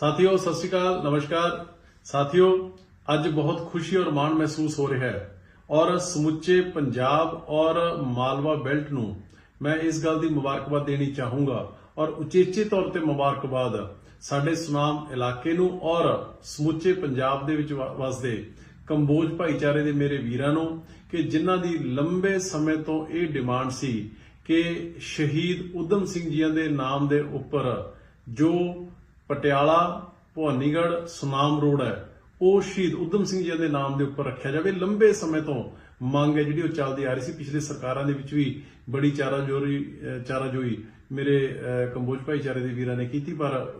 ਸਾਥੀਓ, ਸਤਿ ਸ਼੍ਰੀ ਅਕਾਲ, ਨਮਸਕਾਰ। ਸਾਥੀਓ, ਅੱਜ ਬਹੁਤ ਖੁਸ਼ੀ ਔਰ ਮਾਣ ਮਹਿਸੂਸ ਹੋ ਰਿਹਾ ਹੈ। ਔਰ ਸਮੁੱਚੇ ਪੰਜਾਬ ਔਰ ਮਾਲਵਾ ਬੈਲਟ ਨੂੰ ਮੈਂ ਇਸ ਗੱਲ ਦੀ ਮੁਬਾਰਕਬਾਦ ਦੇਣੀ ਚਾਹੂੰਗਾ। ਔਰ ਉਚੇਚੇ ਤੌਰ ਤੇ ਮੁਬਾਰਕਬਾਦ ਸਾਡੇ ਸੁਨਾਮ ਇਲਾਕੇ ਨੂੰ ਔਰ ਸਮੁੱਚੇ ਪੰਜਾਬ ਦੇ ਵਿੱਚ ਵ- ਵਸਦੇ ਕੰਬੋਜ ਭਾਈਚਾਰੇ ਦੇ ਮੇਰੇ ਵੀਰਾਂ ਨੂੰ ਕਿ ਜਿਨ੍ਹਾਂ ਦੀ ਲੰਬੇ ਸਮੇਂ ਤੋਂ ਇਹ ਡਿਮਾਂਡ ਸੀ ਕਿ ਸ਼ਹੀਦ ਉਦਮ ਸਿੰਘ ਜੀਆਂ ਦੇ ਨਾਮ ਦੇ ਉੱਪਰ ਜੋ ਪਟਿਆਲਾ, ਭਵਾਨੀਗੜ੍ਹ, ਸੁਨਾਮ ਰੋਡ ਹੈ। ਉਹ ਸ਼ਹੀਦ ਉਦਮ ਸਿੰਘ ਜੀ ਦੇ ਨਾਮ ਦੇ ਉੱਪਰ ਰੱਖਿਆ ਜਾਵੇ। ਲੰਬੇ ਸਮੇਂ ਤੋਂ ਮੰਗ ਹੈ ਜਿਹੜੀ ਉਹ ਚੱਲਦੀ ਆ ਰਹੀ ਸੀ। ਪਿਛਲੇ ਸਰਕਾਰਾਂ ਦੇ ਵਿੱਚ ਵੀ ਬੜੀ ਚਾਰਾਜੋਰੀ, ਅਹ, ਚਾਰਾਜੋਈ ਮੇਰੇ ਕੰਬੋਜ ਭਾਈਚਾਰੇ ਦੇ ਵੀਰਾਂ ਨੇ ਕੀਤੀ, ਪਰ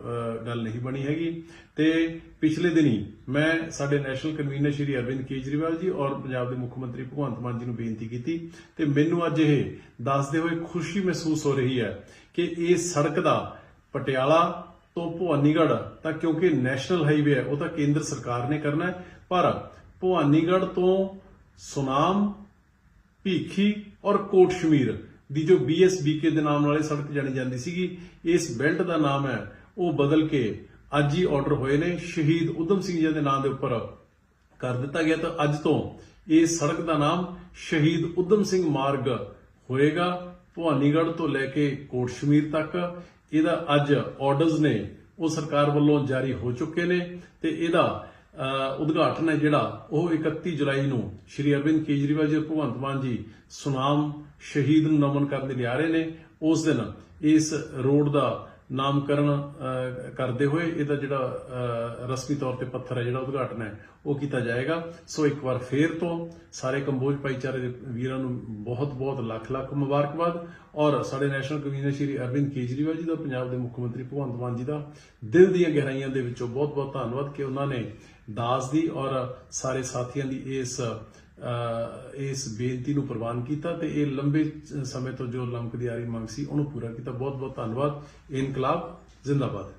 ਗੱਲ ਨਹੀਂ ਬਣੀ ਹੈਗੀ। ਤੇ ਪਿਛਲੇ ਦਿਨੀ ਮੈਂ ਸਾਡੇ ਨੈਸ਼ਨਲ ਕਨਵੀਨਰ ਸ਼੍ਰੀ ਅਰਵਿੰਦ ਕੇਜਰੀਵਾਲ ਜੀ ਔਰ ਪੰਜਾਬ ਦੇ ਮੁੱਖ ਮੰਤਰੀ ਭਗਵੰਤ ਮਾਨ ਜੀ ਨੂੰ ਬੇਨਤੀ ਕੀਤੀ ਤੇ ਮੈਨੂੰ ਅੱਜ ਇਹ ਦੱਸਦੇ ਹੋਏ ਖੁਸ਼ੀ ਮਹਿਸੂਸ ਹੋ ਰਹੀ ਹੈ ਕਿ ਇਹ ਸੜਕ ਦਾ ਪਟਿਆਲਾ ਤੋਂ ਭਵਾਨੀਗੜ੍ਹ ਤਾਂ ਕਿਉਂਕਿ ਨੈਸ਼ਨਲ ਹਾਈਵੇ ਹੈ, ਉਹ ਤਾਂ ਕੇਂਦਰ ਸਰਕਾਰ ਨੇ ਕਰਨਾ ਹੈ। ਪਰ ਭਵਾਨੀਗੜ੍ਹ ਤੋਂ ਸੁਨਾਮ, ਭੀਖੀ ਔਰ ਕੋਟਸ਼ਮੀਰ ਦੀ ਜੋ ਬੀਐਸਬੀਕੇ ਦੇ ਨਾਮ ਨਾਲ ਸੜਕ ਜਾਣੀ ਜਾਂਦੀ ਸੀਗੀ, ਇਸ ਬੈਲਟ ਦਾ ਨਾਮ ਹੈ, ਉਹ ਬਦਲ ਕੇ ਅੱਜ ਹੀ ਆਰਡਰ ਹੋਏ ਨੇ। ਸ਼ਹੀਦ ਉਦਮ ਸਿੰਘ ਜੀ ਦੇ ਨਾਮ ਦੇ ਉੱਪਰ ਕਰ ਦਿੱਤਾ ਗਿਆ। ਤਾਂ ਅੱਜ ਤੋਂ ਇਹ ਸੜਕ ਦਾ ਨਾਮ ਸ਼ਹੀਦ ਉਦਮ ਸਿੰਘ ਮਾਰਗ ਹੋਏਗਾ ਭਵਾਨੀਗੜ੍ਹ ਤੋਂ ਲੈ ਕੇ ਕੋਟ ਸ਼ਮੀਰ ਤੱਕ। ਇਹਦਾ ਅੱਜ ਆਰਡਰਸ ਨੇ, ਉਹ ਸਰਕਾਰ ਵੱਲੋਂ ਜਾਰੀ ਹੋ ਚੁੱਕੇ ਨੇ ਤੇ ਇਹਦਾ ਉਦਘਾਟਨ ਹੈ ਜਿਹੜਾ, ਉਹ 31 ਜੁਲਾਈ ਨੂੰ ਸ਼੍ਰੀ ਅਰਵਿੰਦ ਕੇਜਰੀਵਾਲ ਜੀ ਔਰ ਭਗਵੰਤ ਮਾਨ ਜੀ ਸੁਨਾਮ ਸ਼ਹੀਦ ਨੂੰ ਨਮਨ ਕਰਨ ਦੇ ਲਈ ਆ ਰਹੇ ਨੇ। ਉਸ ਦਿਨ ਇਸ ਰੋਡ ਦਾ ਨਾਮਕਰਨ ਕਰਦੇ ਹੋਏ ਇਹਦਾ ਜਿਹੜਾ ਰਸਮੀ ਤੌਰ ਤੇ ਪੱਥਰ ਹੈ, ਜਿਹੜਾ ਉਦਘਾਟਨ ਹੈ, ਉਹ ਕੀਤਾ ਜਾਏਗਾ। ਸੋ ਇੱਕ ਵਾਰ ਫੇਰ ਤੋਂ ਸਾਰੇ ਕੰਬੋਜ ਭਾਈਚਾਰੇ ਦੇ ਵੀਰਾਂ ਨੂੰ ਬਹੁਤ ਬਹੁਤ ਲੱਖ ਲੱਖ ਮੁਬਾਰਕਬਾਦ। ਔਰ ਸਾਡੇ ਨੈਸ਼ਨਲ ਕਨਵੀਨਰ ਸ਼੍ਰੀ ਅਰਵਿੰਦ ਕੇਜਰੀਵਾਲ ਜੀ ਦਾ, ਪੰਜਾਬ ਦੇ ਮੁੱਖ ਮੰਤਰੀ ਭਗਵੰਤ ਮਾਨ ਜੀ ਦਾ ਦਿਲ ਦੀਆਂ ਗਹਿਰਾਈਆਂ ਦੇ ਵਿੱਚੋਂ ਬਹੁਤ ਬਹੁਤ ਧੰਨਵਾਦ ਕਿ ਉਹਨਾਂ ਨੇ ਦਾਸ ਦੀ ਔਰ ਸਾਰੇ ਸਾਥੀਆਂ ਦੀ ਇਸ ਇਸ ਬੇਨਤੀ ਨੂੰ ਪ੍ਰਵਾਨ ਕੀਤਾ ਤੇ ਇਹ ਲੰਬੇ ਸਮੇਂ ਤੋਂ ਜੋ ਲੰਕਦੀ ਆ ਰਹੀ ਮੰਗ ਸੀ, ਉਹਨੂੰ ਪੂਰਾ ਕੀਤਾ। ਬਹੁਤ ਬਹੁਤ ਧੰਨਵਾਦ। ਇਨਕਲਾਬ ਜ਼ਿੰਦਾਬਾਦ।